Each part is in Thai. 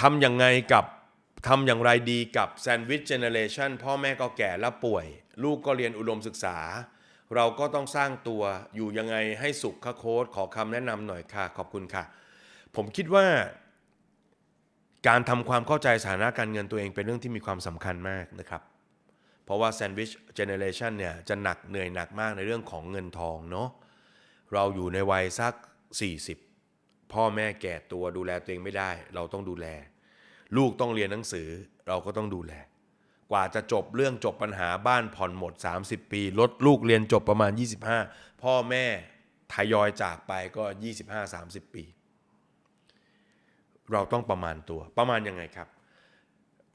ทำยังไงกับทำอย่างไรดีกับแซนด์วิชเจเนเรชันพ่อแม่ก็แก่และป่วย ลูกก็เรียนอุดมศึกษา เราก็ต้องสร้างตัวอยู่ยังไงให้สุขโค้ดขอคำแนะนำหน่อยค่ะ ขอบคุณค่ะ ผมคิดว่า การทำความเข้าใจสถานะการเงินตัวเองเป็นเรื่องที่มีความสำคัญมากนะครับ เพราะว่าแซนด์วิชเจเนเรชันเนี่ยจะหนักเหนื่อยหนักมากในเรื่องของเงินทองเนาะเราอยู่ในวัยสัก 40 พ่อแม่แก่ตัวดูแลตัวเองไม่ได้ เราต้องดูแล ลูกต้องเรียนหนังสือ เราก็ต้องดูแล กว่าจะจบเรื่องจบปัญหาบ้านผ่อนหมด 30 ปีลดลูกเรียนจบประมาณ 25 พ่อแม่ทยอยจากไปก็ 25-30 ปี เราต้องประมาณตัวประมาณยังไงครับ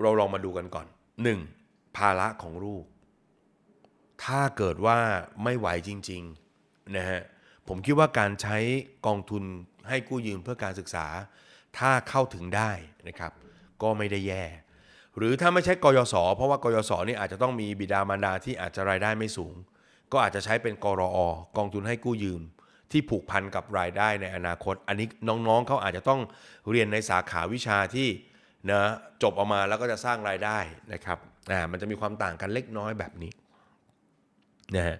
เราลองมาดูกันก่อน 1. ภาระของลูก ถ้าเกิดว่าไม่ไหวจริง ๆ นะฮะ ผมคิดว่าการใช้กองทุนให้กู้ยืมเพื่อการศึกษา ถ้าเข้าถึงได้นะครับ ก็ไม่ได้แย่ หรือถ้าไม่ใช่กยศเพราะว่ากยศนี่อาจจะต้องมีบิดามารดาที่อาจจะรายได้ไม่สูง ก็อาจจะใช้เป็นกรอกองทุนให้กู้ยืม ที่ผูกพันกับรายได้ในอนาคต อันนี้น้องๆเขาอาจจะต้องเรียนในสาขาวิชาที่นะจบออกมาแล้วก็จะสร้างรายได้นะครับอ่ามันจะมีความต่างกันเล็กน้อยแบบนี้นะฮะ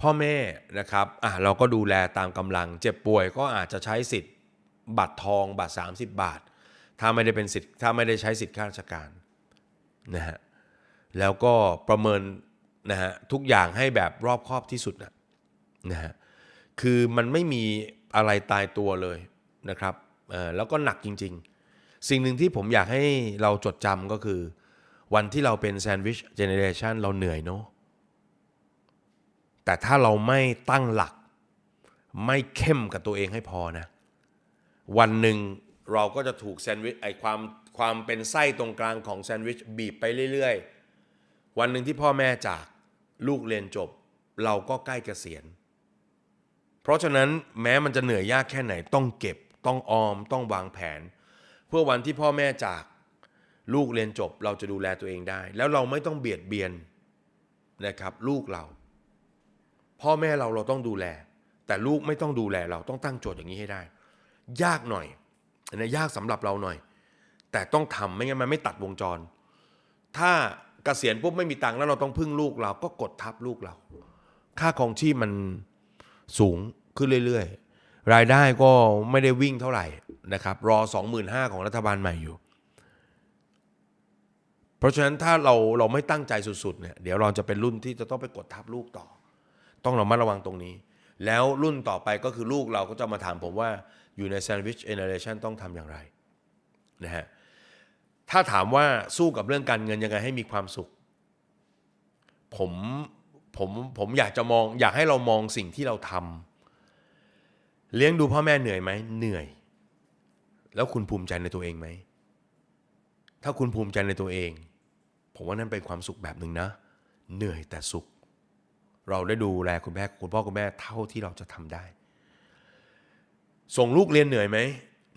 พ่อแม่นะครับอะเราก็ดูแลตามกำลัง เจ็บป่วยก็อาจจะใช้สิทธิ์บัตรทองบัตร 30 บาท ถ้าไม่ได้เป็นสิทธิ์ถ้าไม่ได้ใช้สิทธิ์ข้าราชการนะฮะแล้วก็ประเมินนะฮะทุกอย่างให้แบบรอบครอบที่สุดนะนะฮะคือมันไม่มีอะไรตายตัวเลยนะครับเออแล้วก็หนักจริง ๆ สิ่งหนึ่งที่ผมอยากให้เราจดจำก็คือ วันที่เราเป็นแซนด์วิชเจเนเรชันเราเหนื่อยเนาะ แต่ถ้าเราไม่ตั้งหลัก ไม่เข้มกับตัวเองให้พอนะ วันหนึ่งเราก็จะถูกแซนด์วิชไอความความเป็นไส้ตรงกลางของแซนด์วิชบีบไปเรื่อยๆ วันหนึ่งที่พ่อแม่จากลูกเรียนจบ เราก็ใกล้เกษียณ เพราะฉะนั้นแม้มันจะเหนื่อยยากแค่ไหนต้องเก็บ ต้องออม ต้องวางแผน เพื่อวันที่พ่อแม่จากลูกเรียนจบ เราจะดูแลตัวเองได้ แล้วเราไม่ต้องเบียดเบียนนะครับ ลูกเรา พ่อแม่เราเราต้องดูแล แต่ลูกไม่ต้องดูแลเราต้องตั้งโจทย์อย่างนี้ให้ได้ ยากหน่อยนะยากสำหรับเราหน่อย แต่ต้องทำไม่งั้นมันไม่ตัดวงจร ถ้าเกษียณปุ๊บไม่มีตังค์แล้วเราต้องพึ่งลูกเราก็กดทับลูกเรา ค่าครองชีพมันสูงขึ้นเรื่อยๆ รายได้ก็ไม่ได้วิ่งเท่าไหร่นะครับ รอ 25,000ของรัฐบาลใหม่อยู่ เพราะฉะนั้นถ้าเราเราไม่ตั้งใจสุดๆเนี่ยเดี๋ยวเราจะเป็นรุ่นที่จะต้องไปกดทับลูกต่อ ต้องเรามาระวังตรงนี้ แล้วรุ่นต่อไปก็คือลูกเราก็จะมาถามผมว่าอยู่ใน Sandwich Generation ต้องทำอย่างไรนะฮะถ้าถามว่าสู้กับเรื่องการเงินยังไงให้มีความสุข ผมผมผมอยากจะมองอยากให้เรามองสิ่งที่เราทำเลี้ยงดูพ่อแม่เหนื่อยไหมเหนื่อย แล้วคุณภูมิใจในตัวเองไหมถ้าคุณภูมิใจในตัวเอง ผมว่านั่นเป็นความสุขแบบหนึ่งนะ เหนื่อยแต่สุข เราได้ดูแลคุณแม่คุณพ่อคุณแม่เท่าที่เราจะทำได้ ส่งลูกเรียนเหนื่อยไหม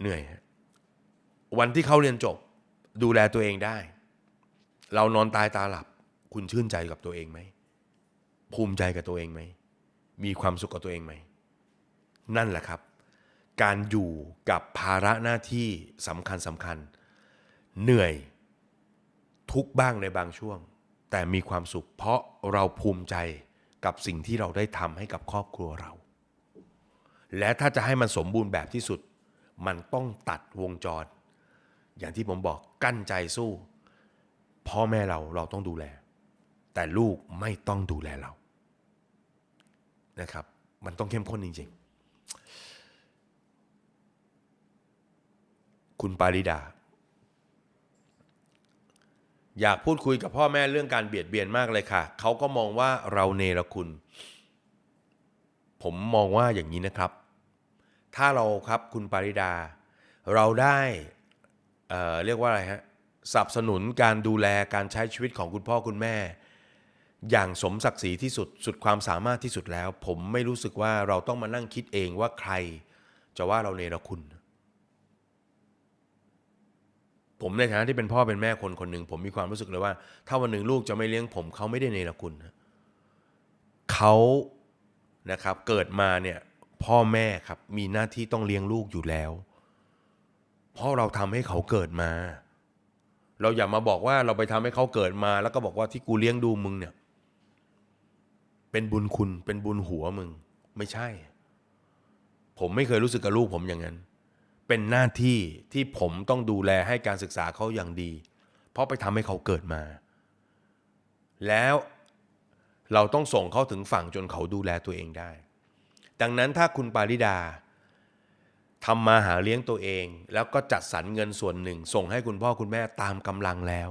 เหนื่อย วันที่เขาเรียนจบ ดูแลตัวเองได้ เรานอนตายตาหลับ คุณชื่นใจกับตัวเองไหมภูมิใจกับตัวเองไหมมีความสุขกับตัวเองไหมนั่นแหละครับ การอยู่กับภาระหน้าที่สำคัญสำคัญ เหนื่อยทุกบ้างในบางช่วง แต่มีความสุขเพราะเราภูมิใจ กับสิ่งที่เราได้ทำให้กับครอบครัวเรา และถ้าจะให้มันสมบูรณ์แบบที่สุด มันต้องตัดวงจร อย่างที่ผมบอกกั้นใจสู้ พ่อแม่เราเราต้องดูแล แต่ลูกไม่ต้องดูแลเรานะครับ มันต้องเข้มข้นจริง ๆ คุณปาริดา อยากพูดคุยกับพ่อแม่เรื่องการเบียดเบียนมากเลยค่ะ เขาก็มองว่าเราเนรคุณ ผมมองว่าอย่างนี้นะครับ ถ้าเราครับคุณปาริดา เราได้เเรียกว่าอะไรฮะสนับสนุนการดูแลการใช้ชีวิตของคุณพ่อคุณแม่ อย่างสมศักดิ์ศรีที่สุดสุดความสามารถที่สุดแล้ว ผมไม่รู้สึกว่าเราต้องมานั่งคิดเองว่าใครจะว่าเราเนรคุณ ผมในฐานะที่เป็นพ่อเป็นแม่คนคนหนึ่งผมมีความรู้สึกเลยว่า ถ้าวันหนึ่งลูกจะไม่เลี้ยงผมเขาไม่ได้เนรคุณเขานะครับเกิดมาเนี่ยพ่อแม่ครับมีหน้าที่ต้องเลี้ยงลูกอยู่แล้ว เพราะเราทำให้เขาเกิดมา เราอย่ามาบอกว่าเราไปทำให้เขาเกิดมา แล้วก็บอกว่าที่กูเลี้ยงดูมึงเนี่ย เป็นบุญคุณเป็นบุญหัวมึง ไม่ใช่ ผมไม่เคยรู้สึกกับลูกผมอย่างนั้น เป็นหน้าที่ที่ผมต้องดูแลให้การศึกษาเขาอย่างดี เพราะไปทำให้เขาเกิดมา แล้วเราต้องส่งเขาถึงฝั่งจนเขาดูแลตัวเองได้ ดังนั้นถ้าคุณปาริดาทำมาหาเลี้ยงตัวเอง แล้วก็จัดสรรเงินส่วนหนึ่ง ส่งให้คุณพ่อคุณแม่ตามกำลังแล้ว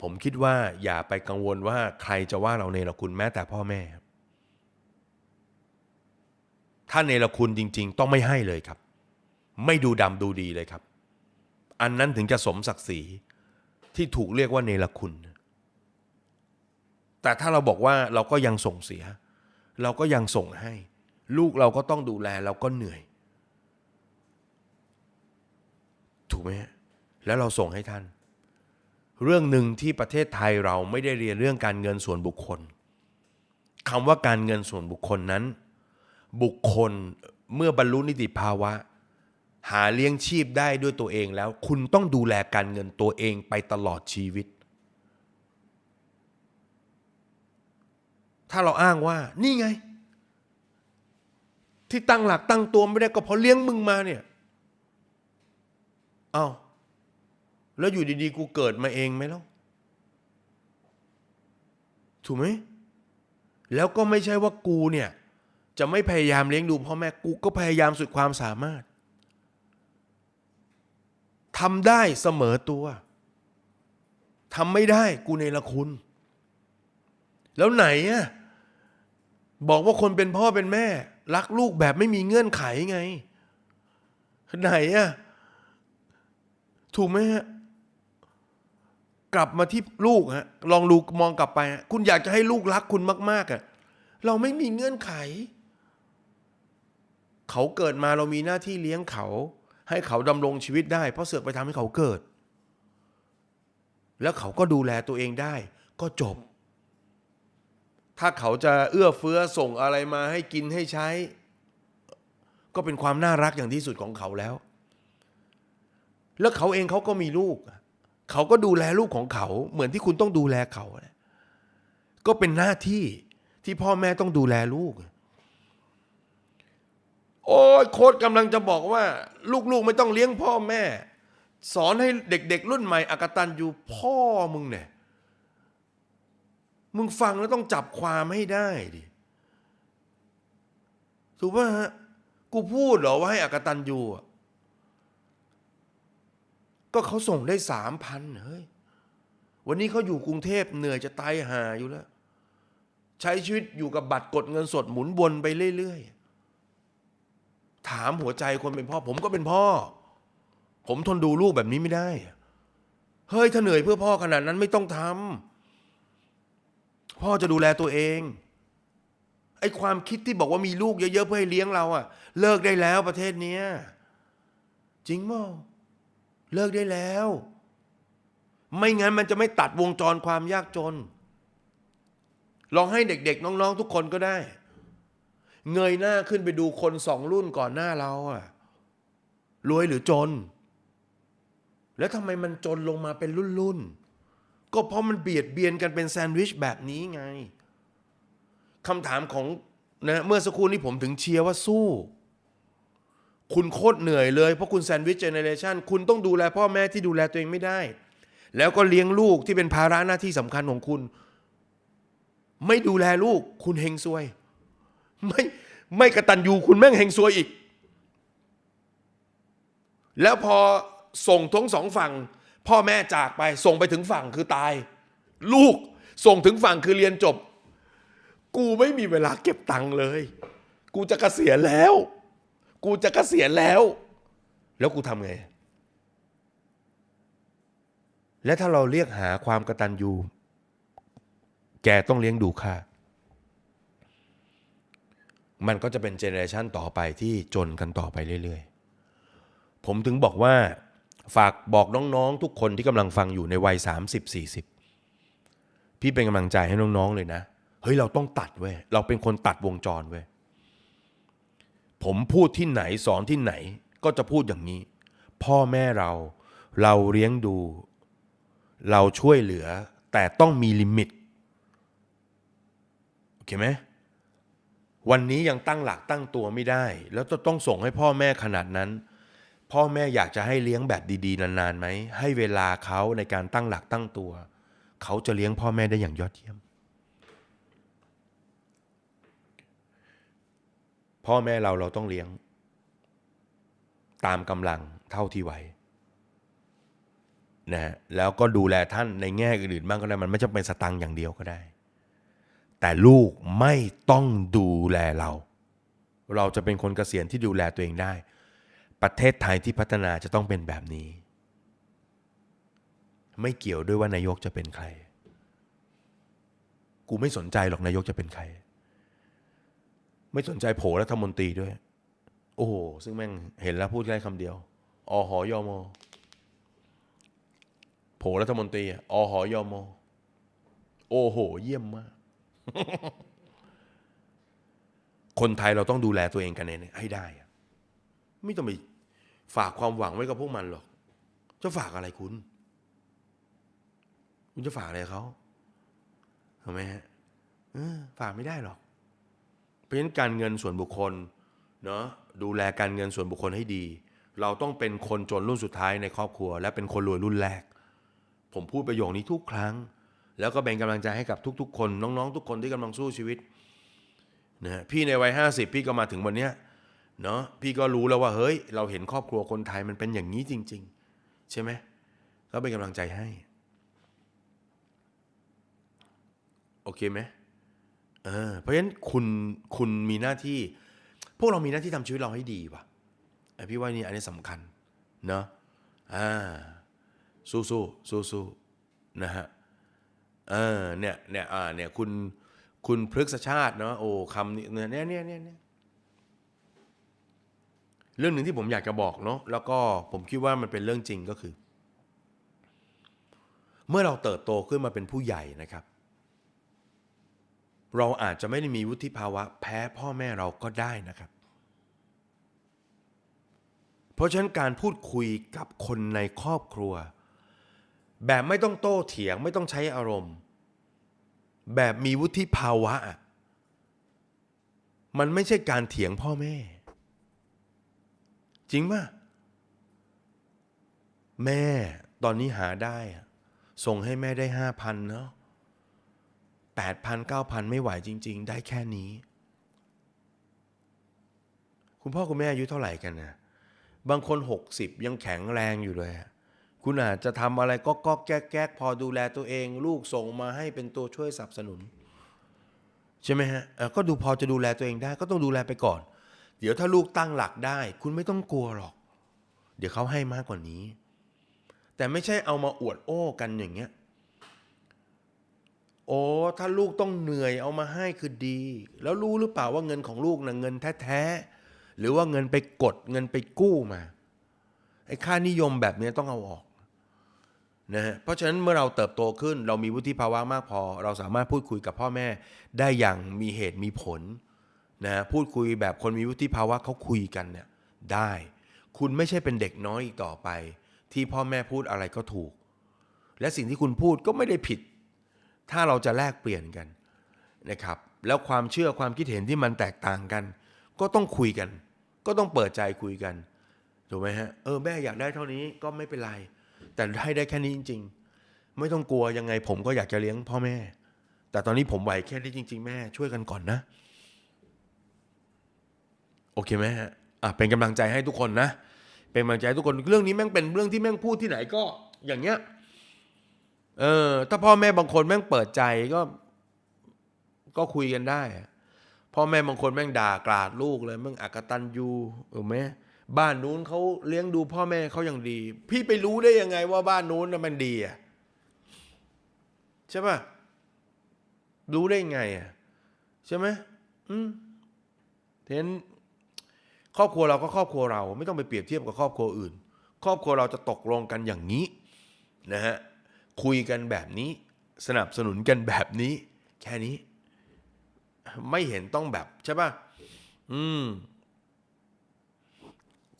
ผมคิดว่าอย่าไปกังวลว่าใครจะว่าเราเนรคุณแม้แต่พ่อแม่ครับ ถ้าเนรคุณจริง ๆ ต้องไม่ให้เลยครับ ไม่ดูดำดูดีเลยครับ อันนั้นถึงจะสมศักดิ์ศรีที่ถูกเรียกว่าเนรคุณ แต่ถ้าเราบอกว่าเราก็ยังส่งเสีย เราก็ยังส่งให้ ลูกเราก็ต้องดูแลเราก็เหนื่อย ถูกไหมแล้วเราส่งให้ท่าน เรื่องหนึ่งที่ประเทศไทยเราไม่ได้เรียนเรื่องการเงินส่วนบุคคลคำว่าการเงินส่วนบุคคลนั้น บุคคลเมื่อบรรลุนิติภาวะ หาเลี้ยงชีพได้ด้วยตัวเองแล้ว คุณต้องดูแลการเงินตัวเองไปตลอดชีวิต ถ้าเราอ้างว่านี่ไง ที่ตั้งหลักตั้งตัวไม่ได้ก็เพราะเลี้ยงมึงมาเนี่ยเอา้าแล้วอยู่ดีๆ กูเกิดมาเองไหมล่ะถูกไหมแล้วก็ไม่ใช่ว่ากูเนี่ย จะไม่พยายามเลี้ยงดูพ่อแม่กูก็พยายามสุดความสามารถทำได้เสมอตัวทำไม่ได้กูในละคุณ แล้วไหนอะบอกว่าคนเป็นพ่อเป็นแม่ รักลูกแบบไม่มีเงื่อนไขไง ไหนอะถูกไหมฮะกลับมาที่ลูกฮะลองดูมองกลับไปฮะคุณอยากจะให้ลูกรักคุณมาก ๆอะเราไม่มีเงื่อนไข เขาเกิดมาเรามีหน้าที่เลี้ยงเขา ให้เขาดำรงชีวิตได้ เพราะเสือกไปทำให้เขาเกิด แล้วเขาก็ดูแลตัวเองได้ ก็จบ ถ้าเขาจะเอื้อเฟื้อส่งอะไรมาให้กินให้ใช้ ก็เป็นความน่ารักอย่างที่สุดของเขาแล้ว แล้วเขาเองเขาก็มีลูก เขาก็ดูแลลูกของเขา เหมือนที่คุณต้องดูแลเขาแหละก็เป็นหน้าที่ที่พ่อแม่ต้องดูแลลูก โอ้ยโค้ดกำลังจะบอกว่า ลูกๆไม่ต้องเลี้ยงพ่อแม่ สอนให้เด็กๆ รุ่นใหม่อากตันอยู่พ่อมึงเนี่ยมึงฟังแล้วต้องจับความให้ได้ดิถูกป่ะฮะกูพูดเหรอว่าให้อากตันยูอะก็เขาส่งได้สามพันเฮ้ยวันนี้เขาอยู่กรุงเทพเหนื่อยจะตายหาอยู่แล้ว ใช้ชีวิตอยู่กับบัตรกดเงินสดหมุนวนไปเรื่อยๆ ถามหัวใจคนเป็นพ่อ ผมก็เป็นพ่อ ผมทนดูลูกแบบนี้ไม่ได้ เฮ้ยถ้าเหนื่อยเพื่อพ่อขนาดนั้นไม่ต้องทำพ่อจะดูแลตัวเองไอ้ความคิดที่บอกว่ามีลูกเยอะๆเพื่อให้เลี้ยงเราอะเลิกได้แล้วประเทศเนี้ยจริงมั้เลิกได้แล้ว ไม่งั้นมันจะไม่ตัดวงจรความยากจน ลองให้เด็กๆ น้องๆ ทุกคนก็ได้ เงยหน้าขึ้นไปดูคนสองรุ่นก่อนหน้าเราอะรวยหรือจน แล้วทำไมมันจนลงมาเป็นรุ่นๆก็เพราะมันเบียดเบียนกันเป็นแซนด์วิชแบบนี้ไงคำถามของนะเมื่อสักครู่นี้ผมถึงเชียร์ว่าสู้ คุณโคตรเหนื่อยเลย เพราะคุณแซนด์วิชเจเนเรชันคุณต้องดูแลพ่อแม่ที่ดูแลตัวเองไม่ได้ แล้วก็เลี้ยงลูกที่เป็นภาระหน้าที่สำคัญของคุณ ไม่ดูแลลูก คุณเฮงซวย ไม่ไม่กระตันยูคุณแม่งเฮงซวยอีก แล้วพอส่งทั้งสองฝั่ง พ่อแม่จากไปส่งไปถึงฝั่งคือตาย ลูกส่งถึงฝั่งคือเรียนจบ กูไม่มีเวลาเก็บตังค์เลย กูจะกะเกษียณแล้ว กูจะกะเกษียณแล้ว แล้วกูทำไง และถ้าเราเรียกหาความกระตันยูแกต้องเลี้ยงดูข้า มันก็จะเป็นเจเนอเรชันต่อไปที่จนกันต่อไปเรื่อยๆ ผมถึงบอกว่าฝากบอกน้องๆ ทุกคนที่กำลังฟังอยู่ในวัย 30-40 พี่เป็นกำลังใจให้น้องๆเลยนะ เฮ้ยเราต้องตัดเว้ย เราเป็นคนตัดวงจรเว้ย ผมพูดที่ไหนสอนที่ไหนก็จะพูดอย่างนี้ พ่อแม่เราเราเลี้ยงดู เราช่วยเหลือแต่ต้องมีลิมิต โอเคไหม วันนี้ยังตั้งหลักตั้งตัวไม่ได้ แล้วจะต้องส่งให้พ่อแม่ขนาดนั้น พ่อแม่อยากจะให้เลี้ยงแบบดีๆ นานๆไหมให้เวลาเขาในการตั้งหลักตั้งตัว เขาจะเลี้ยงพ่อแม่ได้อย่างยอดเยี่ยม พ่อแม่เราเราต้องเลี้ยง ตามกำลังเท่าที่ไหวนะฮะแล้วก็ดูแลท่านในแง่อื่นๆบ้างก็ได้มันไม่จำเป็นสตังค์อย่างเดียวก็ได้ แต่ลูกไม่ต้องดูแลเรา เราจะเป็นคนเกษียณที่ดูแลตัวเองได้ ประเทศไทยที่พัฒนาจะต้องเป็นแบบนี้ ไม่เกี่ยวด้วยว่านายกจะเป็นใคร กูไม่สนใจหรอกนายกจะเป็นใคร ไม่สนใจโผล่รัฐมนตรีด้วย โอ้โห ซึ่งแม่งเห็นแล้วพูดได้คำเดียวอหอยมโผล่รัฐมนตรีอะอหอยมโอ้โห เยี่ยมมาก คนไทยเราต้องดูแลตัวเองกันเองให้ได้ ไม่ต้องไปฝากความหวังไว้กับพวกมันหรอก จะฝากอะไรคุณ คุณจะฝากอะไรเขาถูกไหมฮะฝากไม่ได้หรอก เพราะฉะนั้นการเงินส่วนบุคคลเนาะดูแลการเงินส่วนบุคคลให้ดี เราต้องเป็นคนจนรุ่นสุดท้ายในครอบครัว และเป็นคนรวยรุ่นแรก ผมพูดประโยคนี้ทุกครั้ง แล้วก็เป็นกำลังใจให้กับทุกๆ คนน้องๆ ทุกคนที่กำลังสู้ชีวิตนะฮะพี่ในวัยห้าสิบพี่ก็มาถึงวันเนี้ยเนาะพี่ก็รู้แล้วว่าเฮ้ย เราเห็นครอบครัวคนไทยมันเป็นอย่างนี้จริง ๆ ใช่ไหมก็เป็นกำลังใจให้โอเคไหมเออเพราะฉะนั้นคุณคุณมีหน้าที่ พวกเรามีหน้าที่ทำชีวิตเราให้ดีว่ะไอพี่ว่านี่อันนี้สำคัญเนาะอ่าสู้สู้สู้สู้นะฮะ เออเนี่ยเนี่ยอ่าเนี่ยคุณคุณพฤกษชาติเนาะโอ้คำนี้เนี่ยเนี่ยเนี่ยเนี่ยเนี่ยเรื่องหนึ่งที่ผมอยากจะบอกเนาะแล้วก็ผมคิดว่ามันเป็นเรื่องจริงก็คือ เมื่อเราเติบโตขึ้นมาเป็นผู้ใหญ่นะครับ เราอาจจะไม่ได้มีวุฒิภาวะแพ้พ่อแม่เราก็ได้นะครับ เพราะฉะนั้นการพูดคุยกับคนในครอบครัว แบบไม่ต้องโต้เถียงไม่ต้องใช้อารมณ์ แบบมีวุฒิภาวะ มันไม่ใช่การเถียงพ่อแม่ จริงป่ะ แม่ตอนนี้หาได้ ส่งให้แม่ได้ห้าพันเนาะแปดพันเก้าพันไม่ไหวจริง ๆ ได้แค่นี้ คุณพ่อคุณแม่อายุเท่าไหร่กันนะบางคนหกสิบยังแข็งแรงอยู่เลยอะ คุณอาจจะทำอะไรก็ก็แก๊กแก๊กพอดูแลตัวเอง ลูกส่งมาให้เป็นตัวช่วยสนับสนุน ใช่ไหมฮะก็ดูพอจะดูแลตัวเองได้ ก็ต้องดูแลไปก่อน เดี๋ยวถ้าลูกตั้งหลักได้ คุณไม่ต้องกลัวหรอก เดี๋ยวเขาให้มากกว่านี้ แต่ไม่ใช่เอามาอวดโอ้กันอย่างเงี้ยโอ้ถ้าลูกต้องเหนื่อยเอามาให้คือดี แล้วรู้หรือเปล่าว่าเงินของลูกนะเงินแท้ๆหรือว่าเงินไปกดเงินไปกู้มาไอ้ค่านิยมแบบนี้ต้องเอาออก นะฮะเพราะฉะนั้นเมื่อเราเติบโตขึ้น เรามีวุฒิภาวะมากพอ เราสามารถพูดคุยกับพ่อแม่ ได้อย่างมีเหตุมีผลนะฮะพูดคุยแบบคนมีวุฒิภาวะเขาคุยกันเนี่ยได้ คุณไม่ใช่เป็นเด็กน้อยอีกต่อไป ที่พ่อแม่พูดอะไรก็ถูก และสิ่งที่คุณพูดก็ไม่ได้ผิด ถ้าเราจะแลกเปลี่ยนกันนะครับ แล้วความเชื่อความคิดเห็นที่มันแตกต่างกัน ก็ต้องคุยกัน ก็ต้องเปิดใจคุยกันถูกไหมฮะเออแม่อยากได้เท่านี้ก็ไม่เป็นไร แต่ให้ได้แค่นี้จริง ๆ ไม่ต้องกลัวยังไงผมก็อยากจะเลี้ยงพ่อแม่ แต่ตอนนี้ผมไหวแค่นี้จริง ๆ แม่ช่วยกันก่อนนะ โอเคไหมฮะอะเป็นกำลังใจให้ทุกคนนะ เป็นกำลังใจทุกคนเรื่องนี้แม่งเป็นเรื่องที่แม่งพูดที่ไหนก็อย่างเงี้ยเออถ้าพ่อแม่บางคนแม่งเปิดใจก็ ก็คุยกันได้ พ่อแม่บางคนแม่งด่ากราดลูกเลยแม่งอักตันยูถูกไหม บ้านนู้นเขาเลี้ยงดูพ่อแม่เขาอย่างดี พี่ไปรู้ได้ยังไงว่าบ้านนู้นมันดีอะใช่ป่ะรู้ได้ไงอะใช่ไหมอืมเห็นครอบครัวเราก็ครอบครัวเรา ไม่ต้องไปเปรียบเทียบกับครอบครัวอื่น ครอบครัวเราจะตกลงกันอย่างนี้นะฮะคุยกันแบบนี้ สนับสนุนกันแบบนี้ แค่นี้ ไม่เห็นต้องแบบใช่ป่ะอืม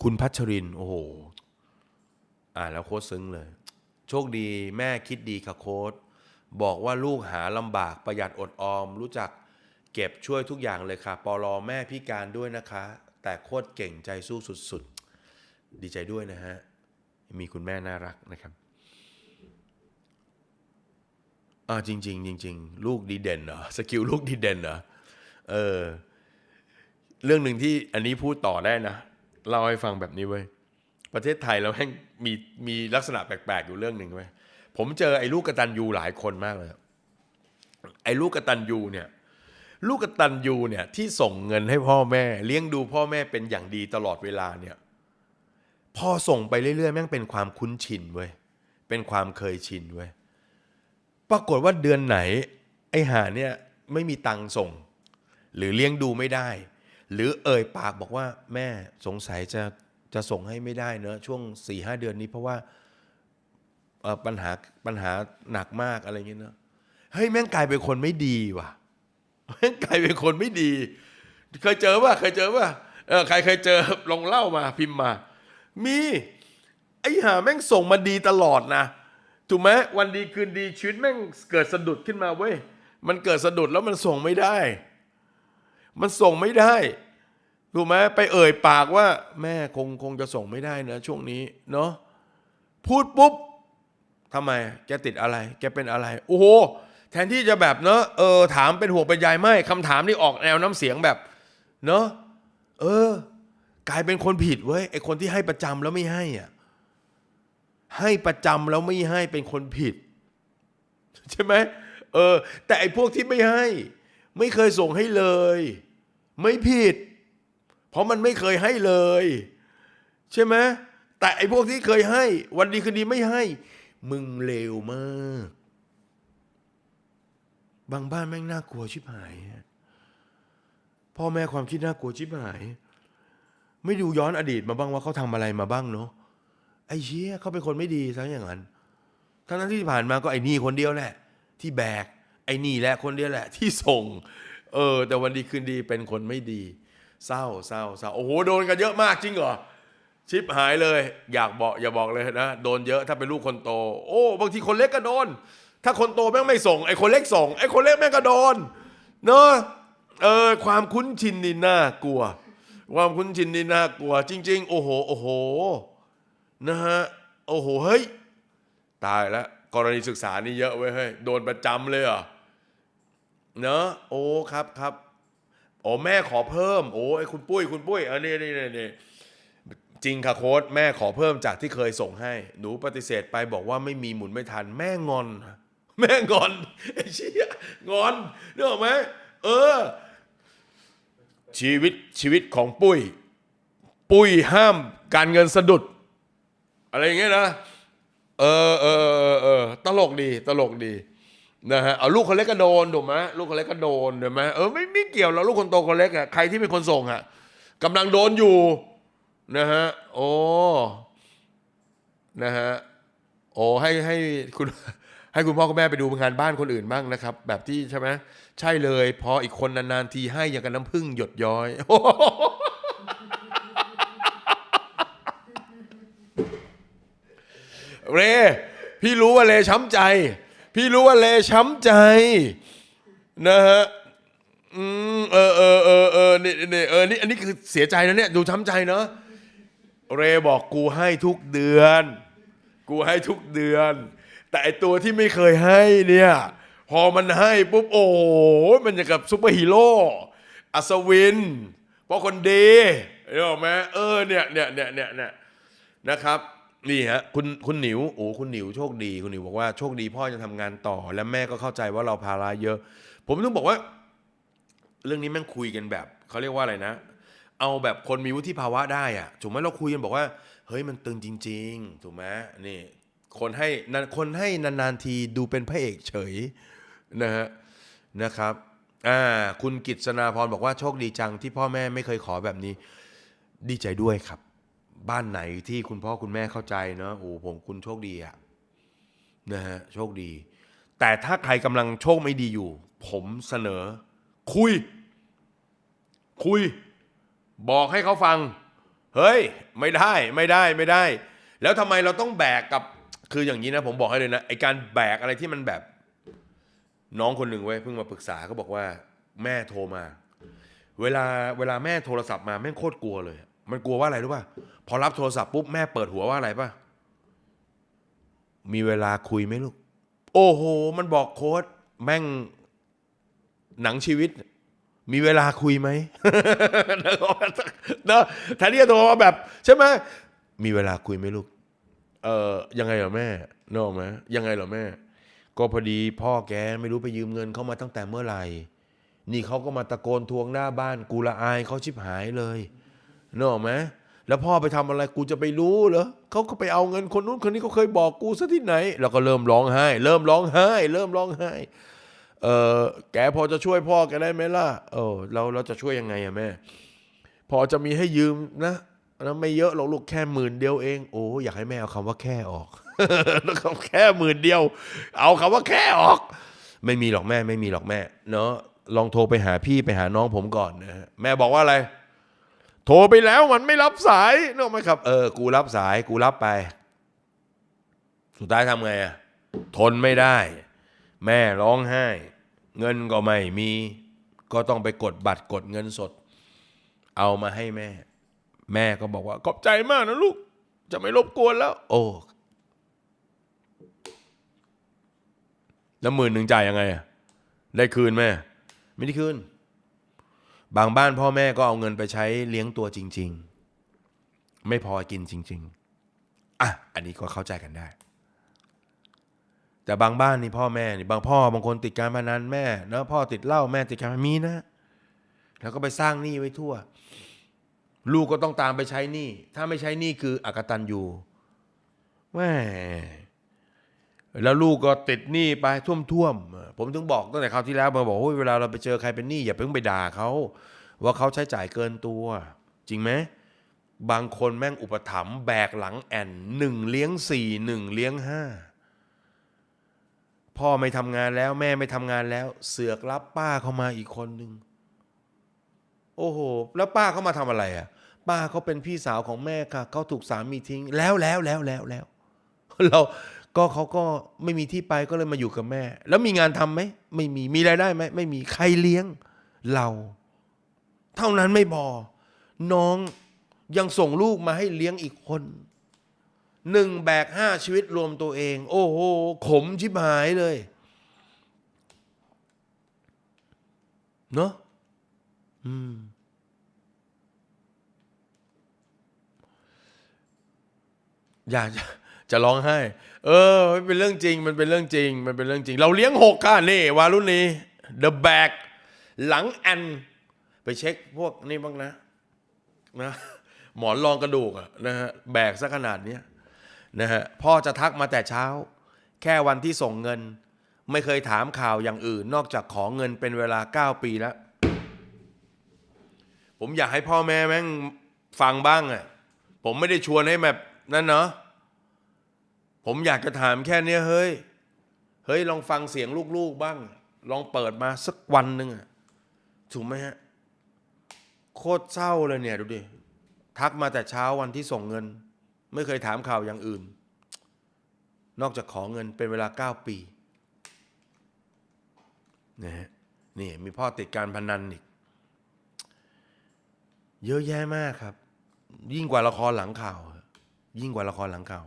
คุณพัชริน โอ้โห อ่านแล้วโคตรซึ้งเลย โชคดีแม่คิดดีค่ะโค้ดบอกว่าลูกหาลำบากประหยัดอดออม รู้จักเก็บช่วยทุกอย่างเลยค่ะ ปอลอแม่พิการด้วยนะคะ แต่โคตรเก่งใจสู้สุดๆ ดีใจด้วยนะฮะ มีคุณแม่น่ารักนะครับอ่าจริงๆจริงๆลูกดีเด่นเหรอสกิลลูกดีเด่นเหรอเออเรื่องหนึ่งที่อันนี้พูดต่อได้นะ เล่าให้ฟังแบบนี้เว้ยประเทศไทยเราแม่งมีมีลักษณะแปลกๆอยู่เรื่องหนึ่งเว้ยผมเจอไอ้ลูกกระตันยูหลายคนมากเลยไอ้ลูกกระตันยูเนี่ยลูกกตันยูเนี่ยที่ส่งเงินให้พ่อแม่ เลี้ยงดูพ่อแม่เป็นอย่างดีตลอดเวลาเนี่ยพอส่งไปเรื่อยๆแม่งเป็นความคุ้นชินเว้ยเป็นความเคยชินเว้ยปรากฏว่าเดือนไหน ไอ้หาเนี่ยไม่มีตังค์ส่ง หรือเลี้ยงดูไม่ได้ หรือเอ่ยปากบอกว่าแม่สงสัยจะจะส่งให้ไม่ได้เนอะช่วงสี่ห้าเดือนนี้เพราะว่าปัญหาปัญหาหนักมากอะไรเงี้ยเนอะเฮ้ยแม่งกลายเป็นคนไม่ดีว่ะแม่งกลายเป็นคนไม่ดี เคยเจอป่ะเคยเจอป่ะเออใครเคยเจอลองเล่ามาพิมพ์มา มีไอ้ห่าแม่งส่งมาดีตลอดนะถูกไหมวันดีคืนดีชีวิตแม่งเกิดสะดุดขึ้นมาเว้ยมันเกิดสะดุดแล้วมันส่งไม่ได้ มันส่งไม่ได้ถูกไหมไปเอ่ยปากว่า แม่คงคงจะส่งไม่ได้นะช่วงนี้เนาะพูดปุ๊บทำไมแกติดอะไร แกเป็นอะไร โอ้โห แทนที่จะแบบเนาะเออถามเป็นห่วงเป็นใยไม่คำถามนี่ออกแนวน้ำเสียงแบบ เนาะเออ กลายเป็นคนผิดเว้ยไอคนที่ให้ประจำแล้วไม่ให้อะให้ประจำแล้วไม่ให้เป็นคนผิด ใช่ไหมเออ แต่ไอพวกที่ไม่ให้ ไม่เคยส่งให้เลย ไม่ผิด เพราะมันไม่เคยให้เลย ใช่ไหมแต่ไอ้พวกที่เคยให้ วันดีคืนดีไม่ให้ มึงเลวมาก บางบ้านแม่งน่ากลัวชิบหายพ่อแม่ความคิดน่ากลัวชิบหาย ไม่ดูย้อนอดีตมาบ้างว่าเขาทำอะไรมาบ้างเนาะไอ้เชี่ยเขาเป็นคนไม่ดีซะอย่างนั้นทั้งนั้นที่ผ่านมาก็ไอ้นี่คนเดียวแหละ ที่แบกไอ้นี่แหละคนเดียวแหละ ที่ส่ง เออ แต่วันดีคืนดีเป็นคนไม่ดี เศร้าเศร้าเศร้าโอ้โหโดนกันเยอะมากจริงเหรอชิปหายเลย อยากบอกอย่าบอกเลยนะโดนเยอะถ้าเป็นลูกคนโต โอ้บางทีคนเล็กก็โดน ถ้าคนโตแม่งไม่ส่งไอ้คนเล็กส่งไอ้คนเล็กแม่งก็โดนเนอะเออความคุ้นชินนี่น่ากลัว ความคุ้นชินนี่น่ากลัว จริง ๆ โอ้โหโอ้โหนะฮะโอ้โหเฮ้ยตายแล้วกรณีศึกษานี่เยอะเว้ยเฮ้ยโดนประจำเลยเหรอ เนอะโอ้ครับครับโอ้แม่ขอเพิ่ม โอ้ไอ้คุณปุ้ยคุณปุ้ยอันนี้นี่นี่นี่จริงค่ะโค้ดแม่ขอเพิ่มจากที่เคยส่งให้ หนูปฏิเสธไปบอกว่าไม่มีหมุนไม่ทัน แม่งอน แม่งอนไอ้เชี่ยงอนนึกออกไหมเออ ชีวิตชีวิตของปุ้ย ปุ้ยห้ามการเงินสะดุด อะไรอย่างเงี้ยนะเออเออเออเออตลกดี ตลกดี นะฮะเอาลูกคนเล็กก็โดนถูกไหมลูกคนเล็กก็โดนถูกไหมเออไม่ไม่เกี่ยวเราลูกคนโตคนเล็กอะใครที่เป็นคนส่งอะกำลังโดนอยู่นะฮะโอ้นะฮะโอ้ให้ให้คุณให้คุณพ่อคุณแม่ไปดูงานบ้านคนอื่นบ้างนะครับ แบบที่ใช่ไหมใช่เลย พออีกคนนานๆทีให้อย่างกับน้ำผึ้งหยดย้อยเร พี่รู้ว่าเลช้ำใจ พี่รู้ว่าเลช้ำใจนะฮะอืมเออเออเออเออนี่นี่เออนี่อันนี้คือเสียใจนะเนี่ยดูช้ำใจเนาะเรบอกกูให้ทุกเดือน กูให้ทุกเดือน แต่ไอตัวที่ไม่เคยให้เนี่ย พอมันให้ปุ๊บโอ้โหมันจะกับซุปเปอร์ฮีโร่อัศวินเพราะคนดีเห็นไหมเออเนี่ยเนี่ยเนี่ยเนี่ยเนี่ยนะครับ นี่ฮะคุณคุณหนิวโอ้คุณหนิวโชคดีคุณหนิวบอกว่าโชคดีพ่อจะทำงานต่อ และแม่ก็เข้าใจว่าเราภาระเยอะ ผมต้องบอกว่า เรื่องนี้แม่งคุยกันแบบเขาเรียกว่าอะไรนะ เอาแบบคนมีวุฒิภาวะได้อะถูกไหมเราคุยกันบอกว่า เฮ้ยมันตึงจริง ๆ ถูกไหมนี่ คนให้นานคนให้นานๆทีดูเป็นพระเอกเฉยนะฮะนะครับอ่าคุณกิตสนาพรบอกว่าโชคดีจังที่พ่อแม่ไม่เคยขอแบบนี้ ดีใจด้วยครับ บ้านไหนที่คุณพ่อคุณแม่เข้าใจเนาะโอ้ผมคุณโชคดีอะนะฮะโชคดี แต่ถ้าใครกำลังโชคไม่ดีอยู่ ผมเสนอ คุย คุย บอกให้เขาฟัง เฮ้ย ไม่ได้ไม่ได้ไม่ได้ แล้วทำไมเราต้องแบกกับคืออย่างนี้นะผมบอกให้เลยนะไอการแบกอะไรที่มันแบบ น้องคนหนึ่งเว้ยเพิ่งมาปรึกษาก็บอกว่า แม่โทรมา เวลาเวลาแม่โทรศัพท์มาแม่งโคตรกลัวเลย มันกลัวว่าอะไรรู้ป่ะ พอรับโทรศัพท์ปุ๊บแม่เปิดหัวว่าอะไรป่ะ มีเวลาคุยไหมลูก โอ้โห มันบอกโค้ดแม่งหนังชีวิต มีเวลาคุยไหมเนอะแทนที่จะโทรมาแบบ ใช่ไหมมีเวลาคุยไหมลูก เออยังไงเหรอแม่นอกไหมยังไงเหรอแม่ ก็พอดีพ่อแกไม่รู้ไปยืมเงินเข้ามาตั้งแต่เมื่อไหร่ นี่เขาก็มาตะโกนทวงหน้าบ้านกูละอายเขาชิบหายเลยนอกไหม แล้วพ่อไปทำอะไรกูจะไปรู้เหรอเขาก็ไปเอาเงินคนนู้นคนนี้เขาเคยบอกกูซะที่ไหน แล้วก็เริ่มร้องไห้ เริ่มร้องไห้ เริ่มร้องไห้เออแกพอจะช่วยพ่อแกได้ไหมล่ะเออเราเราจะช่วยยังไงอะแม่ พอจะมีให้ยืมนะนะไม่เยอะหรอกลูกแค่หมื่นเดียวเอง โอ้อยากให้แม่เอาคำว่าแค่ออกแล้วคำแค่หมื่นเดียว เอาคำว่าแค่ออก ไม่มีหรอกแม่ ไม่มีหรอกแม่ เนาะลองโทรไปหาพี่ไปหาน้องผมก่อนนะฮะแม่บอกว่าอะไร โทรไปแล้วมันไม่รับสายนึกไหมครับ เออ กูรับสาย กูรับไป สุดท้ายทำไงอะทนไม่ได้ แม่ร้องไห้ เงินก็ไม่มี ก็ต้องไปกดบัตรกดเงินสด เอามาให้แม่ แม่ก็บอกว่า ขอบใจมากนะลูก จะไม่รบกวนแล้ว โอ้แล้วหมื่นหนึ่งจ่ายยังไงอะได้คืนแม่ไม่ได้คืน บางบ้านพ่อแม่ก็เอาเงินไปใช้เลี้ยงตัวจริง ๆ ไม่พอกินจริง ๆ อะ อันนี้ก็เข้าใจกันได้ แต่บางบ้านนี่พ่อแม่นี่บางพ่อบางคนติดการพนันแม่เนะพ่อติดเหล้าแม่ติดการพนันมีนะ แล้วก็ไปสร้างหนี้ไว้ทั่ว ลูกก็ต้องตามไปใช้หนี้ถ้าไม่ใช้หนี้คืออักตันยูแม่ แล้วลูกก็ติดหนี้ไปท่วมๆ ผมถึงบอกตั้งแต่คราวที่แล้วมาบอกว่าเวลาเราไปเจอใครเป็นหนี้อย่าเพิ่งไปด่าเขาว่าเขาใช้จ่ายเกินตัว จริงไหมบางคนแม่งอุปถัมภ์แบกหลังแอนหนึ่งเลี้ยงสี่หนึ่งเลี้ยงห้าพ่อไม่ทำงานแล้วแม่ไม่ทำงานแล้ว เสือกรับป้าเข้ามาอีกคนหนึ่งโอ้โห แล้วป้าเขามาทำอะไรอะ ป้าเขาเป็นพี่สาวของแม่ค่ะเขาถูกสามีทิ้งแล้วแล้วแล้วแล้วแล้วเรา ก็เขาก็ไม่มีที่ไปก็เลยมาอยู่กับแม่ แล้วมีงานทำไหมไม่มีมีรายได้ไหมไม่มีใครเลี้ยงเรา เท่านั้นไม่พอน้องยังส่งลูกมาให้เลี้ยงอีกคนหนึ่งแบกห้าชีวิตรวมตัวเอง โอ้โห ขมชิบหายเลยเนอะอืมอยากจะจะร้องไห้ เออมันเป็นเรื่องจริง มันเป็นเรื่องจริง มันเป็นเรื่องจริง เราเลี้ยงหกค่ะนี่วารุณี The Bag หลังแอนไปเช็คพวกนี่บ้างนะนะหมอนรองกระดูกอะนะฮะแบกซะขนาดเนี้ยนะฮะพ่อจะทักมาแต่เช้า แค่วันที่ส่งเงิน ไม่เคยถามข่าวอย่างอื่น นอกจากขอเงินเป็นเวลา 9 ปีแล้ว ผมอยากให้พ่อแม่แม่งฟังบ้างอะผมไม่ได้ชวนให้แบบนั่นเนาะ ผมอยากจะถามแค่เนี้ยเฮ้ย เฮ้ยลองฟังเสียงลูกๆบ้าง ลองเปิดมาสักวันหนึ่งอะถูกไหมฮะ โคตรเศร้าเลยเนี่ยดูดิ ทักมาแต่เช้าวันที่ส่งเงิน ไม่เคยถามข่าวอย่างอื่น นอกจากขอเงินเป็นเวลาเก้าปีนะฮะนี่มีพ่อติดการพนันอีก เยอะแยะมากครับ ยิ่งกว่าละครหลังข่าว ยิ่งกว่าละครหลังข่าว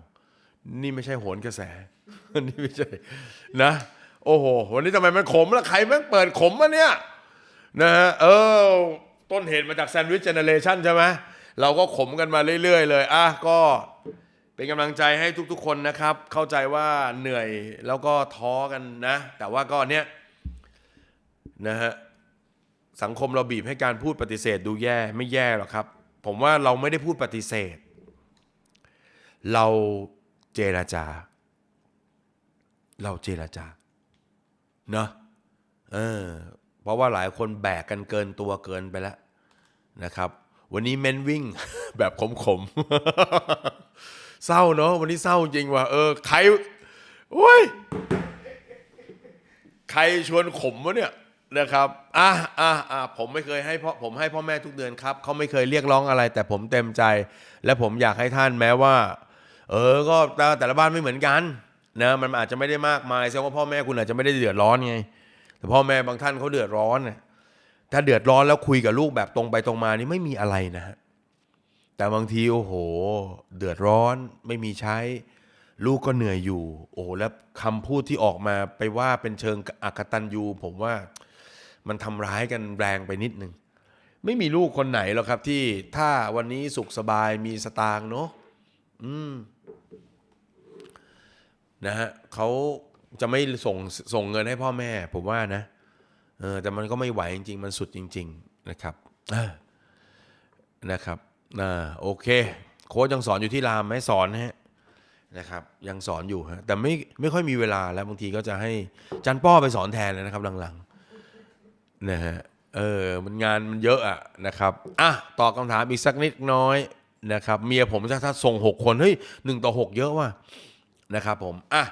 นี่ไม่ใช่โหนกระแส นี่ไม่ใช่ นะ โอ้โห วันนี้ทำไมมันขมล่ะ ใครแม่งเปิดขมมาเนี่ย นะฮะ เออ ต้นเหตุมาจากแซนด์วิชเจเนเรชันใช่ไหม เราก็ขมกันมาเรื่อย ๆ เลย อะ ก็เป็นกำลังใจให้ทุก ๆ คนนะครับ เข้าใจว่าเหนื่อยแล้วก็ท้อกันนะ แต่ว่าก็เนี้ยนะฮะ สังคมเราบีบให้การพูดปฏิเสธดูแย่ไม่แย่หรอกครับ ผมว่าเราไม่ได้พูดปฏิเสธ เรา เจราจา เราเจราจาเนอะเออเพราะว่าหลายคนแบกกันเกินตัวเกินไปแล้วนะครับ วันนี้เมนวิ่งแบบขมๆเศร้าเนาะวันนี้เศร้าจริงว่ะเออใครโอ้ยใครชวนขมวะเนี่ยนะครับอะอะอะผมไม่เคยให้พ่อผมให้พ่อแม่ทุกเดือนครับเขาไม่เคยเรียกร้องอะไร แต่ผมเต็มใจ และผมอยากให้ท่านแม้ว่า เออก็แต่ละบ้านไม่เหมือนกันนะมันอาจจะไม่ได้มากมายแสดงว่าพ่อแม่คุณอาจจะไม่ได้เดือดร้อนไง แต่พ่อแม่บางท่านเขาเดือดร้อนนะถ้าเดือดร้อนแล้วคุยกับลูกแบบตรงไปตรงมานี่ไม่มีอะไรนะฮะแต่บางทีโอ้โห เดือดร้อนไม่มีใช้ ลูกก็เหนื่อยอยู่ โอ้โหแล้วคำพูดที่ออกมาไปว่าเป็นเชิงอักตันยูผมว่ามันทำร้ายกันแรงไปนิดนึงไม่มีลูกคนไหนหรอกครับที่ถ้าวันนี้สุขสบายมีสตางค์เนาะ อืมนะฮะเขาจะไม่ส่งส่งเงินให้พ่อแม่ ผมว่านะเออแต่มันก็ไม่ไหวจริง ๆ มันสุดจริง ๆ นะครับนะครับอ่าโอเค โค้ชยังสอนอยู่ที่รามไหมสอนฮะนะครับ ยังสอนอยู่ฮะแต่ไม่ไม่ค่อยมีเวลาแล้วบางทีก็จะให้จันป้อไปสอนแทนเลยนะครับหลังๆนะฮะเออมันงานมันเยอะอะนะครับอะตอบคำถามอีกสักนิดน้อย นะครับเมียผมถ้าถ้าส่ง 6 คนเฮ้ยหนึ่งต่อ 6 เยอะว่ะนะครับผมอะ